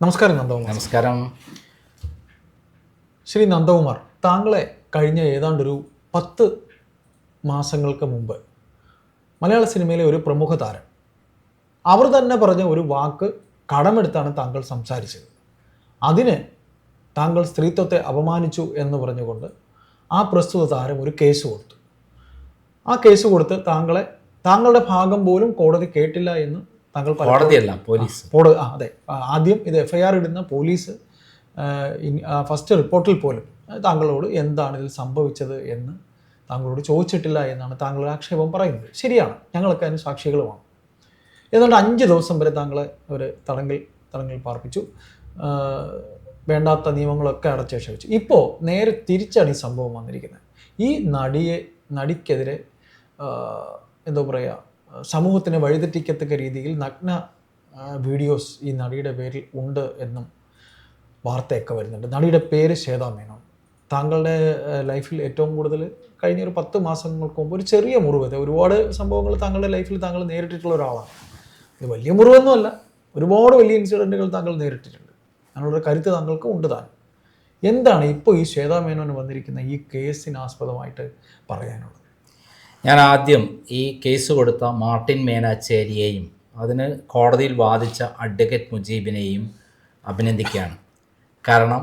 നമസ്കാരം നന്ദകുമാർ നമസ്കാരം. ശ്രീ നന്ദകുമാർ താങ്കളെ കഴിഞ്ഞ ഏതാണ്ടൊരു പത്ത് മാസങ്ങൾക്ക് മുമ്പ് മലയാള സിനിമയിലെ ഒരു പ്രമുഖ താരം അവർ തന്നെ പറഞ്ഞ ഒരു വാക്ക് കടമെടുത്താണ് താങ്കൾ സംസാരിച്ചത്. അതിന് താങ്കൾ സ്ത്രീത്വത്തെ അപമാനിച്ചു എന്ന് പറഞ്ഞുകൊണ്ട് ആ പ്രസ്തുത താരം ഒരു കേസ് കൊടുത്തു. ആ കേസ് കൊടുത്ത് താങ്കളെ താങ്കളുടെ ഭാഗം പോലും കോടതി കേട്ടില്ല എന്ന് താങ്കൾ കോടതിയല്ല പോലീസ്. അതെ. ആദ്യം ഇത് എഫ്ഐആർ ഇടുന്ന പോലീസ് ഫസ്റ്റ് റിപ്പോർട്ടിൽ പോലും താങ്കളോട് എന്താണ് ഇതിൽ സംഭവിച്ചത് എന്ന് താങ്കളോട് ചോദിച്ചിട്ടില്ല എന്നാണ് താങ്കളുടെ ആക്ഷേപം പറയുന്നത്. ശരിയാണ്. ഞങ്ങളൊക്കെ അതിന് സാക്ഷികളുമാണ്. ഏതാണ്ട് അഞ്ച് ദിവസം വരെ താങ്കളെ അവർ തടങ്കിൽ തടങ്കിൽ പാർപ്പിച്ചു. വേണ്ടാത്ത നിയമങ്ങളൊക്കെ അടച്ചേഷ വെച്ചു ഇപ്പോൾ നേരെ തിരിച്ചാണ് ഈ സംഭവം വന്നിരിക്കുന്നത്. ഈ നടിയെ നടിക്കെതിരെ എന്താ പറയുക സമൂഹത്തിനെ വഴിതെറ്റിക്കത്തക്ക രീതിയിൽ നഗ്ന വീഡിയോസ് ഈ നടിയുടെ പേരിൽ ഉണ്ട് എന്നും വാർത്തയൊക്കെ വരുന്നുണ്ട്. നടിയുടെ പേര് ശ്വേതാ മേനോൻ. താങ്കളുടെ ലൈഫിൽ ഏറ്റവും കൂടുതൽ കഴിഞ്ഞ ഒരു പത്ത് മാസങ്ങൾക്ക് മുമ്പ് ഒരു ചെറിയ മുറിവ് ഒരുപാട് സംഭവങ്ങൾ താങ്കളുടെ ലൈഫിൽ താങ്കൾ നേരിട്ടിട്ടുള്ള ഒരാളാണ്. ഇത് വലിയ മുറിവൊന്നുമല്ല ഒരുപാട് വലിയ ഇൻസിഡന്റുകൾ താങ്കൾ നേരിട്ടിട്ടുണ്ട്. അതിനുള്ള കരുത്ത് താങ്കൾക്ക് ഉണ്ട് താൻ. എന്താണ് ഇപ്പോൾ ഈ ശ്വേതാ മേനോന് വന്നിരിക്കുന്ന ഈ കേസിനാസ്പദമായിട്ട് പറയാനുള്ളത്? ഞാൻ ആദ്യം ഈ കേസ് കൊടുത്ത മാർട്ടിൻ മേനാച്ചേരിയെയും അതിന് കോടതിയിൽ വാദിച്ച അഡ്വക്കേറ്റ് മുജീബിനെയും അഭിനന്ദിക്കുകയാണ്. കാരണം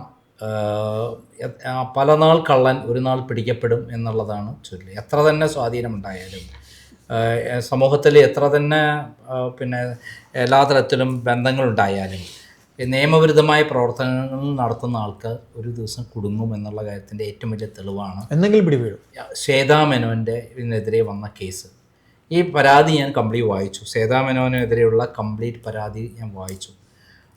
പല നാൾ കള്ളൻ ഒരു നാൾ പിടിക്കപ്പെടും എന്നുള്ളതാണ് ചൊല്ലി. എത്ര തന്നെ സ്വാധീനമുണ്ടായാലും സമൂഹത്തിൽ എത്ര തന്നെ പിന്നെ എല്ലാ തരത്തിലും ബന്ധങ്ങളുണ്ടായാലും നിയമവിരുദ്ധമായ പ്രവർത്തനങ്ങൾ നടത്തുന്ന ആൾക്ക് ഒരു ദിവസം കുടുങ്ങും എന്നുള്ള കാര്യത്തിന്റെ ഏറ്റവും വലിയ തെളിവാണ്. എന്തെങ്കിലും പിടി വീഴും ഇതിനെതിരെ വന്ന കേസ്. ഈ പരാതി ഞാൻ കംപ്ലീറ്റ് വായിച്ചു. ശ്വേതാ മേനോനെതിരെയുള്ള കംപ്ലീറ്റ് പരാതി ഞാൻ വായിച്ചു.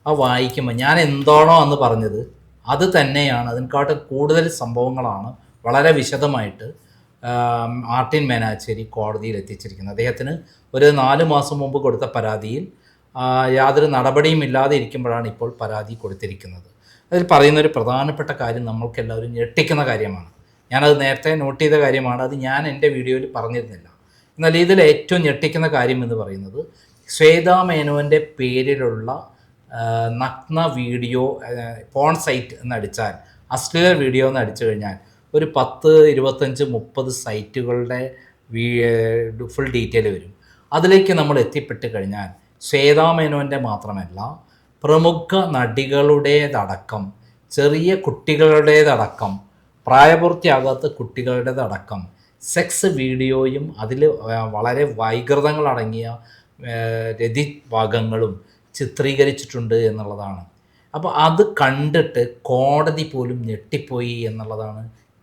ആ വായിക്കുമ്പോൾ ഞാൻ എന്താണോ അന്ന് പറഞ്ഞത് അത് തന്നെയാണ് അതിനെക്കാട്ടും കൂടുതൽ സംഭവങ്ങളാണ് വളരെ വിശദമായിട്ട് ആർട്ടിൻ മാർട്ടിൻ മേനാച്ചേരി കോടതിയിൽ എത്തിച്ചിരിക്കുന്നത്. അദ്ദേഹത്തിന് ഒരു നാല് മാസം മുമ്പ് കൊടുത്ത പരാതിയിൽ യാതൊരു നടപടിയും ഇല്ലാതെ ഇരിക്കുമ്പോഴാണ് ഇപ്പോൾ പരാതി കൊടുത്തിരിക്കുന്നത്. അതിൽ പറയുന്ന ഒരു പ്രധാനപ്പെട്ട കാര്യം നമ്മൾക്കെല്ലാവരും ഞെട്ടിക്കുന്ന കാര്യമാണ്. ഞാനത് നേരത്തെ നോട്ട് ചെയ്ത കാര്യമാണ്. അത് ഞാൻ എന്റെ വീഡിയോയിൽ പറഞ്ഞിരുന്നില്ല. എന്നാൽ ഇതിൽ ഏറ്റവും ഞെട്ടിക്കുന്ന കാര്യം എന്ന് പറയുന്നത് ശ്വേതാ മേനോന്റെ പേരിലുള്ള നഗ്ന വീഡിയോ പോൺ സൈറ്റ് എന്നടിച്ചാൽ അശ്ലീല വീഡിയോ എന്ന് അടിച്ചു കഴിഞ്ഞാൽ ഒരു പത്ത് ഇരുപത്തഞ്ച് മുപ്പത് സൈറ്റുകളുടെ ഫുൾ ഡീറ്റെയിൽ വരും. അതിലേക്ക് നമ്മൾ എത്തിപ്പെട്ട് കഴിഞ്ഞാൽ ശ്വേതാ മേനോന്റെ മാത്രമല്ല പ്രമുഖ നടികളുടേതടക്കം ചെറിയ കുട്ടികളുടേതടക്കം പ്രായപൂർത്തിയാകാത്ത കുട്ടികളുടേതടക്കം സെക്സ് വീഡിയോയും അതിൽ വളരെ വൈകൃതങ്ങളടങ്ങിയ രതി ഭാഗങ്ങളും ചിത്രീകരിച്ചിട്ടുണ്ട് എന്നുള്ളതാണ്. അപ്പോൾ അത് കണ്ടിട്ട് കോടതി പോലും ഞെട്ടിപ്പോയി എന്നുള്ളതാണ്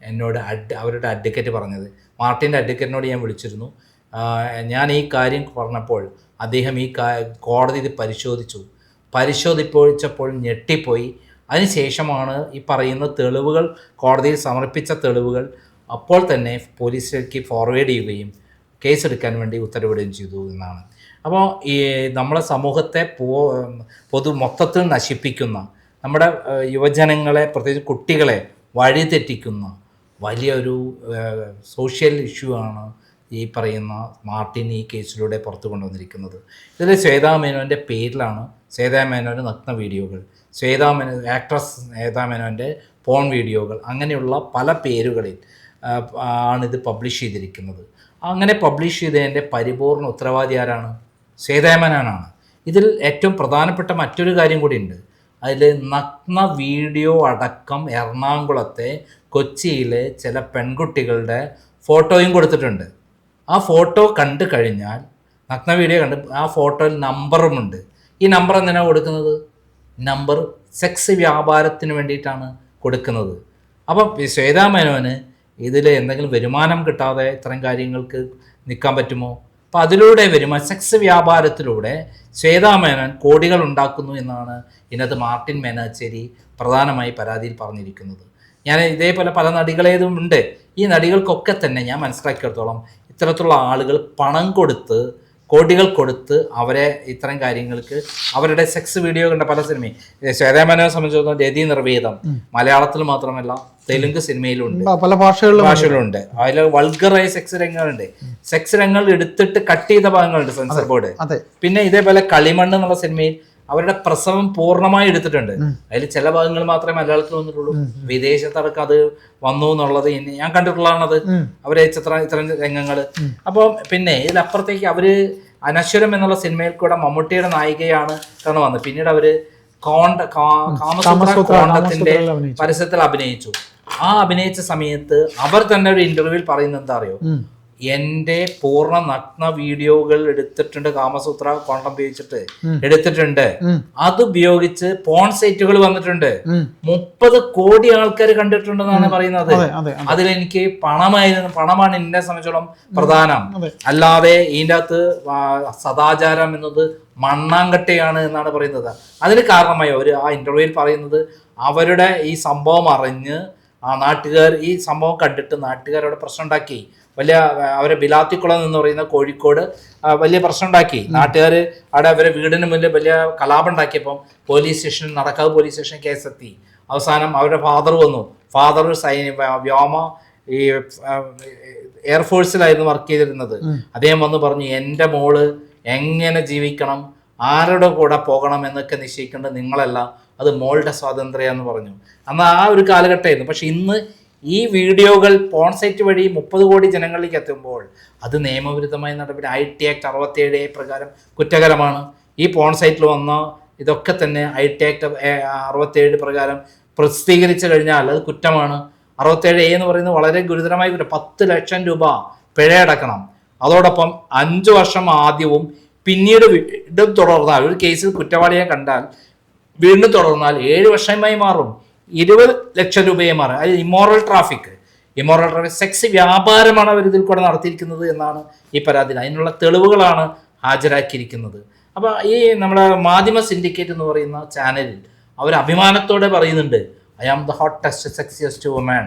എന്നോട് അഡ് അവരുടെ അഡ്വക്കേറ്റ് പറഞ്ഞത്. മാർട്ടിന്റെ അഡ്വക്കേറ്റിനോട് ഞാൻ വിളിച്ചിരുന്നു. ഞാൻ ഈ കാര്യം പറഞ്ഞപ്പോൾ അദ്ദേഹം ഈ കോടതി ഇത് പരിശോധിച്ചു. പരിശോധിപ്പിച്ചപ്പോൾ ഞെട്ടിപ്പോയി. അതിനുശേഷമാണ് ഈ പറയുന്ന തെളിവുകൾ കോടതിയിൽ സമർപ്പിച്ച തെളിവുകൾ അപ്പോൾ തന്നെ പോലീസിലേക്ക് ഫോർവേഡ് ചെയ്യുകയും കേസെടുക്കാൻ വേണ്ടി ഉത്തരവിടുകയും ചെയ്തു എന്നാണ്. അപ്പോൾ ഈ നമ്മളെ സമൂഹത്തെ പൊതു മൊത്തത്തിൽ നശിപ്പിക്കുന്ന നമ്മുടെ യുവജനങ്ങളെ പ്രത്യേകിച്ച് കുട്ടികളെ വഴിതെറ്റിക്കുന്ന വലിയൊരു സോഷ്യൽ ഇഷ്യൂ ആണ് ഈ പറയുന്ന മാർട്ടിൻ ഈ കേസിലൂടെ പുറത്തു കൊണ്ടുവന്നിരിക്കുന്നത്. ഇതിൽ ശ്വേതാ മേനോന്റെ പേരിലാണ് ശ്വേതാ മേനോന്റെ നഗ്ന വീഡിയോകൾ ശ്വേതാ മേനോ ആക്ട്രസ് ശ്വേതാ മേനോന്റെ പോൺ വീഡിയോകൾ അങ്ങനെയുള്ള പല പേരുകളിൽ ആണിത് പബ്ലിഷ് ചെയ്തിരിക്കുന്നത്. അങ്ങനെ പബ്ലിഷ് ചെയ്തതിന്റെ പരിപൂർണ ഉത്തരവാദി ആരാണ്? ശ്വേതാമേനോനാണ്. ഇതിൽ ഏറ്റവും പ്രധാനപ്പെട്ട മറ്റൊരു കാര്യം കൂടി ഉണ്ട് അതിൽ നഗ്ന വീഡിയോ അടക്കം എറണാകുളത്തെ കൊച്ചിയിലെ ചില പെൺകുട്ടികളുടെ ഫോട്ടോയും കൊടുത്തിട്ടുണ്ട്. ആ ഫോട്ടോ കണ്ടു കഴിഞ്ഞാൽ നഗ്ന വീഡിയോ കണ്ട് ആ ഫോട്ടോയിൽ നമ്പറുമുണ്ട് ഈ നമ്പർ എന്തിനാണ് കൊടുക്കുന്നത്? നമ്പർ സെക്സ് വ്യാപാരത്തിന് വേണ്ടിയിട്ടാണ് കൊടുക്കുന്നത്. അപ്പം ശ്വേതാമേനോന് ശ്വേതാ മേനോന് ഇതിൽ എന്തെങ്കിലും വരുമാനം കിട്ടാതെ ഇത്തരം കാര്യങ്ങൾക്ക് നിൽക്കാൻ പറ്റുമോ? അപ്പം അതിലൂടെ വരുമാ സെക്സ് വ്യാപാരത്തിലൂടെ ശ്വേതാ മേനോൻ കോടികൾ ഉണ്ടാക്കുന്നു എന്നാണ് ഇന്നത്തെ മാർട്ടിൻ മേനാച്ചേരി പ്രധാനമായി പരാതിയിൽ പറഞ്ഞിരിക്കുന്നത്. ഞാൻ ഇതേപോലെ പല നടികളേതും ഉണ്ട്. ഈ നടികൾക്കൊക്കെ തന്നെ ഞാൻ മനസ്സിലാക്കിയിടത്തോളം ഇത്തരത്തിലുള്ള ആളുകൾ പണം കൊടുത്ത് കോടികൾ കൊടുത്ത് അവരെ ഇത്തരം കാര്യങ്ങൾക്ക് അവരുടെ സെക്സ് വീഡിയോ കണ്ട പല സിനിമയും ശ്വേതാമേനോനെ സംബന്ധിച്ചിടത്തോളം രതി നിർവേദം മലയാളത്തിൽ മാത്രമല്ല തെലുങ്ക് സിനിമയിലുണ്ട് ഉണ്ട് പല ഭാഷകളിലും ഭാഷകളുണ്ട് അതിൽ വൾഗറായ സെക്സ് രംഗങ്ങളുണ്ട്. സെക്സ് രംഗങ്ങൾ എടുത്തിട്ട് കട്ട് ചെയ്ത ഭാഗങ്ങളുണ്ട് സെൻസർ ബോർഡ് പിന്നെ ഇതേപോലെ കളിമണ്ണ് എന്നുള്ള സിനിമയിൽ അവരുടെ പ്രസവം പൂർണമായി എടുത്തിട്ടുണ്ട്. അതിൽ ചില ഭാഗങ്ങൾ മാത്രമേ മലയാളത്തിൽ വന്നിട്ടുള്ളൂ. വിദേശത്തടക്കം അത് വന്നു എന്നുള്ളത് ഇനി ഞാൻ കണ്ടിട്ടുള്ളതാണത്. അവരെ ചിത്ര ഇത്തരം രംഗങ്ങൾ അപ്പോൾ പിന്നെ ഇതിലപ്പുറത്തേക്ക് അവർ അനശ്വരം എന്നുള്ള സിനിമയിൽ കൂടെ മമ്മൂട്ടിയുടെ നായികയാണ് കാരണം വന്നത്. പിന്നീട് അവർ കോണ്ട കാമസൂത്രത്തിന്റെ. പരസ്യത്തിൽ അഭിനയിച്ചു. ആ അഭിനയിച്ച സമയത്ത് അവർ തന്നെ ഒരു ഇന്റർവ്യൂവിൽ പറയുന്നത് എന്താ അറിയോ? ഉം. എന്റെ പൂർണ നഗ്ന വീഡിയോകൾ എടുത്തിട്ടുണ്ട് കാമസൂത്ര കോണ്ടം ഉപയോഗിച്ചിട്ട്. എടുത്തിട്ടുണ്ട്. അത് ഉപയോഗിച്ച് പോൺ സൈറ്റുകൾ വന്നിട്ടുണ്ട്. മുപ്പത് കോടി ആൾക്കാർ കണ്ടിട്ടുണ്ടെന്നാണ് പറയുന്നത്. അതെ അതെ അതെ. അതിലെനിക്ക് പണമായിരുന്നു പണമാണ് എന്നെ സംബന്ധിച്ചോളം പ്രധാനം. അല്ലാതെ ഇതിന്റെ അകത്ത് സദാചാരം എന്നത് മണ്ണാങ്കട്ടയാണ് എന്നാണ് പറയുന്നത്. അതിന് കാരണമായി അവർ ആ ഇന്റർവ്യൂവിൽ പറയുന്നത് അവരുടെ ഈ സംഭവം അറിഞ്ഞ് ആ നാട്ടുകാർ ഈ സംഭവം കണ്ടിട്ട് നാട്ടുകാരോട് പ്രശ്നം ഉണ്ടാക്കി. വലിയ അവരെ ബിലാത്തിക്കുളം എന്ന് പറയുന്ന കോഴിക്കോട് വലിയ പ്രശ്നം ഉണ്ടാക്കി നാട്ടുകാർ അവിടെ അവരെ വീടിന് മുന്നിൽ വലിയ കലാപം ഉണ്ടാക്കിയപ്പം പോലീസ് സ്റ്റേഷൻ നടക്കാതെ പോലീസ് സ്റ്റേഷൻ കേസെത്തി. അവസാനം അവരുടെ ഫാദർ വന്നു. ഫാദർ സൈനിക വ്യോമ ഈ എയർഫോഴ്സിലായിരുന്നു വർക്ക് ചെയ്തിരുന്നത്. അദ്ദേഹം വന്ന് പറഞ്ഞു എന്റെ മോൾ എങ്ങനെ ജീവിക്കണം? ആരുടെ കൂടെ പോകണം എന്നൊക്കെ നിശ്ചയിക്കേണ്ടത് നിങ്ങളല്ല. അത് മോളുടെ സ്വാതന്ത്ര്യം എന്ന് പറഞ്ഞു. അന്ന് ആ ഒരു കാലഘട്ടമായിരുന്നു. പക്ഷെ ഇന്ന് ഈ വീഡിയോകൾ പോൺസൈറ്റ് വഴി മുപ്പത് കോടി ജനങ്ങളിലേക്ക് എത്തുമ്പോൾ അത് നിയമവിരുദ്ധമായ നടപടി. ഐ ടി ആക്ട് അറുപത്തിയേഴ് എ പ്രകാരം കുറ്റകരമാണ്. ഈ പോൺസൈറ്റിൽ വന്ന ഇതൊക്കെ തന്നെ ഐ ടി ആക്ട് അറുപത്തിയേഴ് പ്രകാരം പ്രസിദ്ധീകരിച്ചു കഴിഞ്ഞാൽ അത് കുറ്റമാണ്. അറുപത്തേഴ് എ എന്ന് പറയുന്നത് വളരെ ഗുരുതരമായ കുറ്റം. പത്ത് ലക്ഷം രൂപ പിഴയടക്കണം. അതോടൊപ്പം അഞ്ചു വർഷം ആദ്യവും പിന്നീട് വീണ്ടും തുടർന്നാൽ ഒരു കേസിൽ കുറ്റവാളിയെ കണ്ടാൽ വീണ്ടും തുടർന്നാൽ ഏഴ് വർഷമായി മാറും. ഇരുപത് ലക്ഷം രൂപയെ മാറി അത് immoral traffic immoral traffic sex വ്യാപാരമാണ് അവർ ഇതിൽ കൂടെ നടത്തിയിരിക്കുന്നത് എന്നാണ് ഈ പരാതിയിൽ. അതിനുള്ള തെളിവുകളാണ് ഹാജരാക്കിയിരിക്കുന്നത്. അപ്പോൾ ഈ നമ്മുടെ മാധ്യമ സിൻഡിക്കേറ്റ് എന്ന് പറയുന്ന ചാനലിൽ അവർ അഭിമാനത്തോടെ പറയുന്നുണ്ട് I am the hottest sexiest woman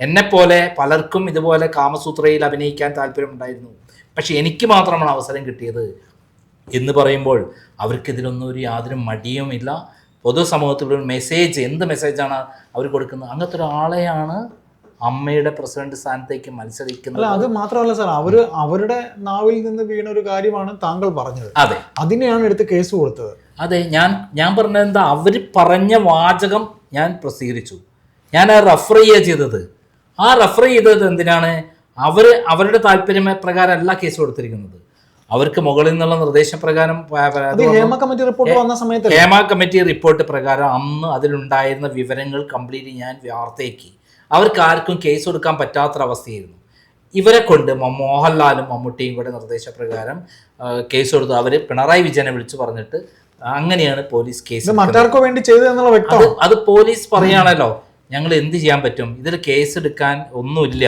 എന്നെപ്പോലെ പലർക്കും ഇതുപോലെ കാമസൂത്രയിൽ അഭിനയിക്കാൻ താല്പര്യമുണ്ടായിരുന്നു. പക്ഷെ എനിക്ക് മാത്രമാണ് അവസരം കിട്ടിയത് എന്ന് പറയുമ്പോൾ അവർക്ക് ഇതിലൊന്നും ഒരു യാതൊരു മടിയുമില്ല. പൊതുസമൂഹത്തിലുള്ള ഒരു മെസ്സേജ് എന്ത് മെസ്സേജാണ് അവർ കൊടുക്കുന്നത്? അങ്ങനത്തെ ഒരാളെയാണ് അമ്മയുടെ പ്രസിഡന്റ് സ്ഥാനത്തേക്ക് മത്സരിക്കുന്നത്. അല്ല അത് മാത്രമല്ല സാർ അവർ അവരുടെ നാവിൽ നിന്ന് വീണ ഒരു കാര്യമാണ് താങ്കൾ പറഞ്ഞത്. അതെ. അതിനെയാണ് എടുത്ത് കേസ് കൊടുത്തത്. അതെ ഞാൻ ഞാൻ പറഞ്ഞത് എന്താ? അവർ പറഞ്ഞ വാചകം ഞാൻ പ്രസിദ്ധീകരിച്ചു. ഞാൻ ആ റെഫർ ചെയ്യുക ചെയ്തത്. ആ റെഫർ ചെയ്തത് എന്തിനാണ്? അവർ അവരുടെ താല്പര്യ പ്രകാരമല്ല കേസ് കൊടുത്തിരിക്കുന്നത്. അവർക്ക് മുകളിൽ നിന്നുള്ള നിർദ്ദേശപ്രകാരം ഹേമ കമ്മിറ്റി റിപ്പോർട്ട് വന്ന സമയത്ത് ഹേമ കമ്മിറ്റി റിപ്പോർട്ട് പ്രകാരം അന്ന് അതിലുണ്ടായിരുന്ന വിവരങ്ങൾ കംപ്ലീറ്റ് ഞാൻ വാർത്തയാക്കി. അവർക്ക് ആർക്കും കേസ് കൊടുക്കാൻ പറ്റാത്തൊരവസ്ഥയായിരുന്നു. ഇവരെ കൊണ്ട് മോഹൻലാലും മമ്മൂട്ടിയും കൂടെ നിർദ്ദേശപ്രകാരം കേസ് കൊടുത്തു അവർ പിണറായി വിജയനെ വിളിച്ചു പറഞ്ഞിട്ട് അങ്ങനെയാണ് പോലീസ് കേസ്. മറ്റാർക്കോ വേണ്ടി ചെയ്തത് അത് പോലീസ് പറയാണല്ലോ ഞങ്ങൾ എന്ത് ചെയ്യാൻ പറ്റും? ഇതിൽ കേസ് എടുക്കാൻ ഒന്നുമില്ല.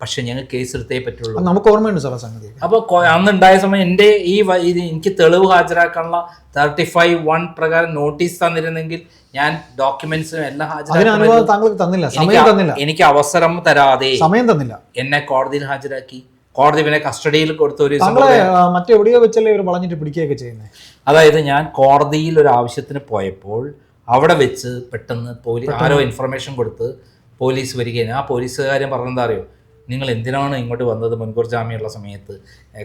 പക്ഷെ ഞങ്ങൾ കേസ് എടുത്തേ പറ്റുള്ളൂ. നമുക്ക് ഓർമ്മയുണ്ട് സാർ സംഗതി. അപ്പോൾ അന്നുണ്ടായ സമയം എന്റെ ഈ ഇത് എനിക്ക് തെളിവ് ഹാജരാക്കാനുള്ള തേർട്ടി ഫൈവ് വൺ പ്രകാരം നോട്ടീസ് തന്നിരുന്നെങ്കിൽ ഞാൻ ഡോക്യുമെന്റ്സും എല്ലാം ഹാജരാക്കി തന്നില്ല. സമയം തന്നില്ല. എനിക്ക് അവസരം തരാതെ സമയം തന്നില്ല. എന്നെ കോടതിയിൽ ഹാജരാക്കി. കോടതി പിന്നെ കസ്റ്റഡിയിൽ കൊടുത്ത ഒരു മറ്റെവിടെയോ വെച്ചല്ലേ ഇവർ വളഞ്ഞിട്ട് പിടിക്കുകയൊക്കെ ചെയ്യുന്നത് അതായത് ഞാൻ കോടതിയിൽ ഒരു ആവശ്യത്തിന് പോയപ്പോൾ അവിടെ വെച്ച് പെട്ടെന്ന് പോലീസ് ആരോ ഇൻഫർമേഷൻ കൊടുത്ത് പോലീസ് വരികയാണ്. ആ പോലീസുകാരൻ പറഞ്ഞെന്താ അറിയോ? നിങ്ങൾ എന്തിനാണ് ഇങ്ങോട്ട് വന്നത് മുൻകൂർ ജാമ്യമുള്ള സമയത്ത്?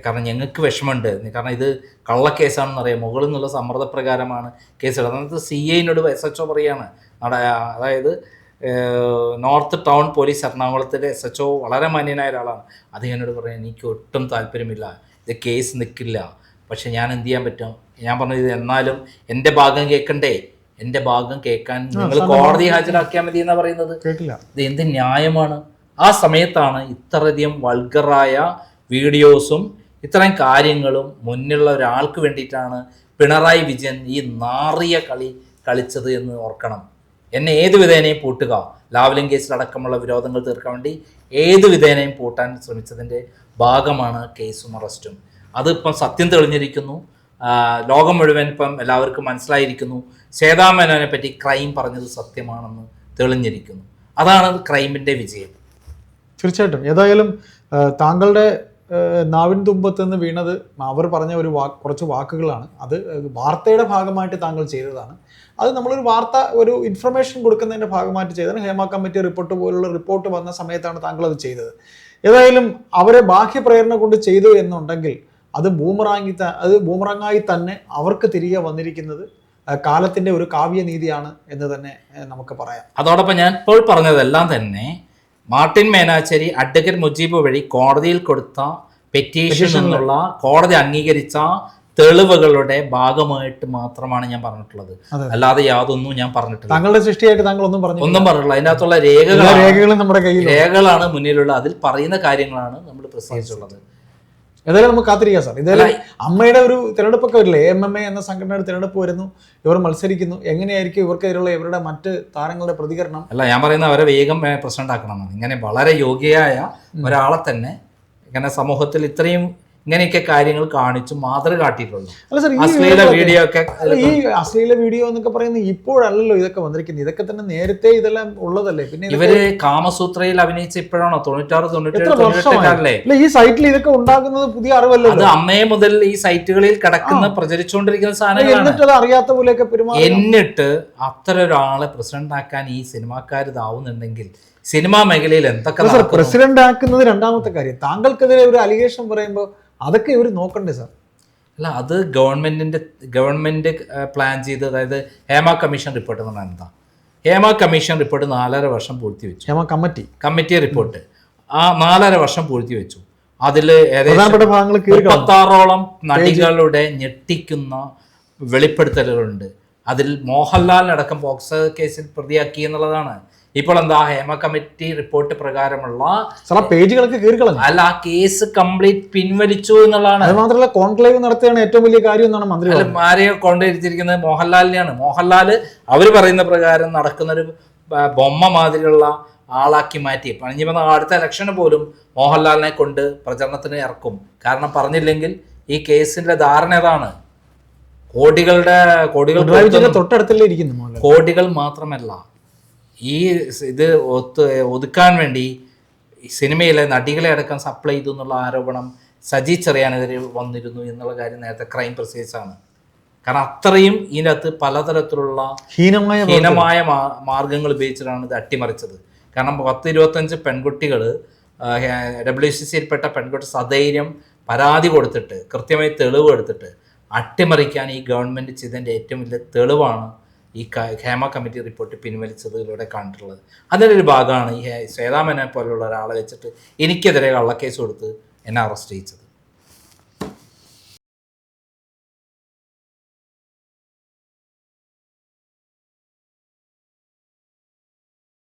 കാരണം ഞങ്ങൾക്ക് വിഷമമുണ്ട്. കാരണം ഇത് കള്ളക്കേസാണെന്ന് അറിയാം മുകളിൽ നിന്നുള്ള സമ്മർദ്ദപ്രകാരമാണ് കേസ് അതായത് സി ഐനോട് എസ് എച്ച് ഒ പറയാണ്. അതായത് നോർത്ത് ടൗൺ പോലീസ് എറണാകുളത്തിലെ എസ് എച്ച് ഒ വളരെ മാന്യനായ ഒരാളാണ്. അത് എന്നോട് പറയാൻ എനിക്ക് ഒട്ടും താല്പര്യമില്ല. ഇത് കേസ് നിൽക്കില്ല പക്ഷേ ഞാൻ എന്ത് ചെയ്യാൻ പറ്റും? ഞാൻ പറഞ്ഞത് എന്നാലും എന്റെ ഭാഗം കേൾക്കണ്ടേ? എന്റെ ഭാഗം കേൾക്കാൻ നിങ്ങൾ കോടതി ഹാജരാക്കിയാൽ മതി എന്നാണ് പറയുന്നത് ഇത് എന്ത് ന്യായമാണ്? ആ സമയത്താണ് ഇത്രയധികം വൾഗറായ വീഡിയോസും ഇത്രയും കാര്യങ്ങളും മുന്നിലുള്ള ഒരാൾക്ക് വേണ്ടിയിട്ടാണ് പിണറായി വിജയൻ ഈ നാറിയ കളി കളിച്ചത് എന്ന് ഓർക്കണം. എന്നെ ഏത് വിധേനയും പൂട്ടുക. ലാവ്ലിൻ കേസിലടക്കമുള്ള വിരോധങ്ങൾ തീർക്കാൻ വേണ്ടി ഏത് വിധേനയും പൂട്ടാൻ ശ്രമിച്ചതിന്റെ ഭാഗമാണ് കേസും അറസ്റ്റും. അതിപ്പം സത്യം തെളിഞ്ഞിരിക്കുന്നു. ലോകം മുഴുവൻ ഇപ്പം എല്ലാവർക്കും മനസ്സിലായിരിക്കുന്നു. ശ്വേതാമേനോനെ പറ്റി ക്രൈം പറഞ്ഞത് സത്യമാണെന്ന് തെളിഞ്ഞിരിക്കുന്നു. അതാണ് ക്രൈമിന്റെ വിജയം. തീർച്ചയായിട്ടും. ഏതായാലും താങ്കളുടെ നാവിൻ തുമ്പത്ത് നിന്ന് വീണത് അവർ പറഞ്ഞ ഒരു വാ കുറച്ച് വാക്കുകളാണ്. അത് വാർത്തയുടെ ഭാഗമായിട്ട് താങ്കൾ ചെയ്തതാണ്. അത് നമ്മളൊരു വാർത്ത ഒരു ഇൻഫർമേഷൻ കൊടുക്കുന്നതിന്റെ ഭാഗമായിട്ട് ചെയ്തതാണ്. ഹേമ കമ്മിറ്റി റിപ്പോർട്ട് പോലുള്ള റിപ്പോർട്ട് വന്ന സമയത്താണ് താങ്കൾ അത് ചെയ്തത്. ഏതായാലും അവരെ ബാഹ്യപ്രേരണ കൊണ്ട് ചെയ്തു എന്നുണ്ടെങ്കിൽ അത് ബൂമറാങ്ങി അത് ബൂമറാങ്ങായി തന്നെ അവർക്ക് തിരികെ വന്നിരിക്കുന്നത് കാലത്തിന്റെ ഒരു കാവ്യനീതിയാണ് എന്ന് തന്നെ നമുക്ക് പറയാം. അതോടൊപ്പം ഞാൻ ഇപ്പോൾ പറഞ്ഞതെല്ലാം തന്നെ മാർട്ടിൻ മേനാച്ചേരി അഡ്വക്കേറ്റ് മുജീബ് വഴി കോടതിയിൽ കൊടുത്ത പെറ്റീഷൻ എന്നുള്ള കോടതി അംഗീകരിച്ച തെളിവുകളുടെ ഭാഗമായിട്ട് മാത്രമാണ് ഞാൻ പറഞ്ഞിട്ടുള്ളത്. അല്ലാതെ യാതൊന്നും ഞാൻ പറഞ്ഞിട്ടില്ല. താങ്കളുടെ സൃഷ്ടിയായിട്ട് താങ്കൾ ഒന്നും പറഞ്ഞു ഒന്നും പറഞ്ഞിട്ടില്ല. അതിന്റെ അകത്തുള്ള രേഖകളും നമ്മുടെ കയ്യിൽ രേഖകളാണ് മുന്നിലുള്ള അതിൽ പറയുന്ന കാര്യങ്ങളാണ് നമ്മൾ പ്രസിദ്ധീകരിച്ചുള്ളത് ഏതായാലും നമുക്ക് കാത്തിരിക്കാം സാർ. ഇതായാലും അമ്മയുടെ ഒരു തിരഞ്ഞെടുപ്പൊക്കെ വരില്ലേ? എം എം എ എന്ന സംഘടനയുടെ തിരഞ്ഞെടുപ്പ് വരുന്നു. ഇവർ മത്സരിക്കുന്നു. എങ്ങനെയായിരിക്കും ഇവർക്കെതിരെയുള്ള ഇവരുടെ മറ്റ് താരങ്ങളുടെ പ്രതികരണം? അല്ല ഞാൻ പറയുന്ന അവരെ വേഗം പ്രസിഡന്റ് ആക്കണം ഇങ്ങനെ വളരെ യോഗ്യയായ ഒരാളെ തന്നെ ഇങ്ങനെ സമൂഹത്തിൽ ഇത്രയും ഇങ്ങനെയൊക്കെ കാര്യങ്ങൾ കാണിച്ച് മാതൃ കാട്ടിയിട്ടുള്ളൂ. അല്ല സാർ ഈ അശ്ലീല വീഡിയോ ഒക്കെ ഈ അശ്ലീല വീഡിയോ എന്നൊക്കെ പറയുന്നത് ഇപ്പോഴല്ലല്ലോ ഇതൊക്കെ വന്നിരിക്കുന്നത്. ഇതൊക്കെ തന്നെ നേരത്തെ ഇതെല്ലാം ഉള്ളതല്ലേ? പിന്നെ ഇവർ കാമസൂത്രയിൽ അഭിനയിച്ച ഇപ്പോഴാണോ? തൊണ്ണൂറ്റാറ് തൊണ്ണൂറ്റേഴ് ഈ സൈറ്റിൽ ഇതൊക്കെ ഉണ്ടാകുന്നത് പുതിയ അറിവല്ലോ അത് അമ്മയെ മുതൽ ഈ സൈറ്റുകളിൽ കിടക്കുന്ന പ്രചരിച്ചുകൊണ്ടിരിക്കുന്ന സാധനങ്ങൾ അറിയാത്ത പോലെയൊക്കെ പെരുമാറി എന്നിട്ട് അത്ര ഒരാളെ പ്രസിഡന്റ് ആക്കാൻ ഈ സിനിമാക്കാർ ഇതാവുന്നുണ്ടെങ്കിൽ സിനിമാ മേഖലയിൽ എന്തൊക്കെ സാർ പ്രസിഡന്റ് ആക്കുന്നത് രണ്ടാമത്തെ കാര്യം. താങ്കൾക്കെതിരെ ഒരു അലിഗേഷൻ പറയുമ്പോൾ അതൊക്കെ ഇവർ നോക്കണ്ടേ സാർ അല്ല അത് ഗവൺമെന്റിന്റെ ഗവൺമെന്റ് പ്ലാൻ ചെയ്ത് അതായത് ഹേമ കമ്മീഷൻ റിപ്പോർട്ട് എന്ന് പറഞ്ഞാൽ എന്താ? ഹേമ കമ്മീഷൻ റിപ്പോർട്ട് നാലര വർഷം പൂഴ്ത്തിവെച്ചു ഹേമ കമ്മിറ്റി. കമ്മിറ്റി റിപ്പോർട്ട് ആ നാലര വർഷം പൂഴ്ത്തിവെച്ചു അതിൽ പത്താറോളം മുപ്പത്താറോളം നടികളുടെ ഞെട്ടിക്കുന്ന വെളിപ്പെടുത്തലുകളുണ്ട്. അതിൽ മോഹൻലാലിനടക്കം പോക്സോ കേസിൽ പ്രതിയാക്കി എന്നുള്ളതാണ്. ഇപ്പോൾ എന്താ ഹേമ കമ്മിറ്റി റിപ്പോർട്ട് പ്രകാരമുള്ള പേജുകളൊക്കെ കീറിക്കളഞ്ഞു. അല്ല ആ കേസ് കംപ്ലീറ്റ് പിൻവലിച്ചു എന്നുള്ളതാണ്. അത് മാത്രമല്ല കോൺക്ലേവ് നടത്തുകയാണ് ഏറ്റവും വലിയ കാര്യം എന്നാണ് മന്ത്രി ആരെയോ കൊണ്ടുവരുത്തിയിരിക്കുന്നത് മോഹൻലാലിനെയാണ്. മോഹൻലാൽ അവർ പറയുന്ന പ്രകാരം നടക്കുന്ന ഒരു ബൊമ്മ മാതിരിയുള്ള ആളാക്കി മാറ്റി. പണിഞ്ഞു വന്ന അടുത്ത ഇലക്ഷന് പോലും മോഹൻലാലിനെ കൊണ്ട് പ്രചരണത്തിന് ഇറക്കും. കാരണം പറഞ്ഞില്ലെങ്കിൽ ഈ കേസിന്റെ ധാരണ ഏതാണ്? കോടികളുടെ കോടികൾ തൊട്ടടുത്തല്ലേ ഇരിക്കുന്നു കോടികൾ മാത്രമല്ല ഈ ഇത് ഒത്ത് ഒതുക്കാൻ വേണ്ടി സിനിമയിലെ നടികളെ അടക്കം സപ്ലൈ ചെയ്തു എന്നുള്ള ആരോപണം സജി ചെറിയാനെതിരെ വന്നിരുന്നു എന്നുള്ള കാര്യം നേരത്തെ ക്രൈം പ്രൊസീസാണ് കാരണം അത്രയും ഇതിനകത്ത് പലതരത്തിലുള്ള ഹീനമായ ഹീനമായ മാർഗങ്ങൾ ഉപയോഗിച്ചിട്ടാണ് ഇത് അട്ടിമറിച്ചത്. കാരണം പത്ത് ഇരുപത്തഞ്ച് പെൺകുട്ടികൾ ഡബ്ല്യു സി സിയിൽപ്പെട്ട പെൺകുട്ടി സധൈര്യം പരാതി കൊടുത്തിട്ട് കൃത്യമായി തെളിവ് എടുത്തിട്ട് അട്ടിമറിക്കാൻ ഈ ഗവൺമെന്റ് ചെയ്തതിന്റെ ഏറ്റവും വലിയ തെളിവാണ് ഈ ഹേമ കമ്മിറ്റി റിപ്പോർട്ട് പിൻവലിച്ചതിലൂടെ കണ്ടിട്ടുള്ളത്. അതിന്റെ ഒരു ഭാഗമാണ് ഈ ശ്വേതാമനെ പോലെയുള്ള ഒരാളെ വെച്ചിട്ട് എനിക്കെതിരെ കള്ളക്കേസ് കൊടുത്ത് എന്നെ അറസ്റ്റ് ചെയ്യിച്ചത്.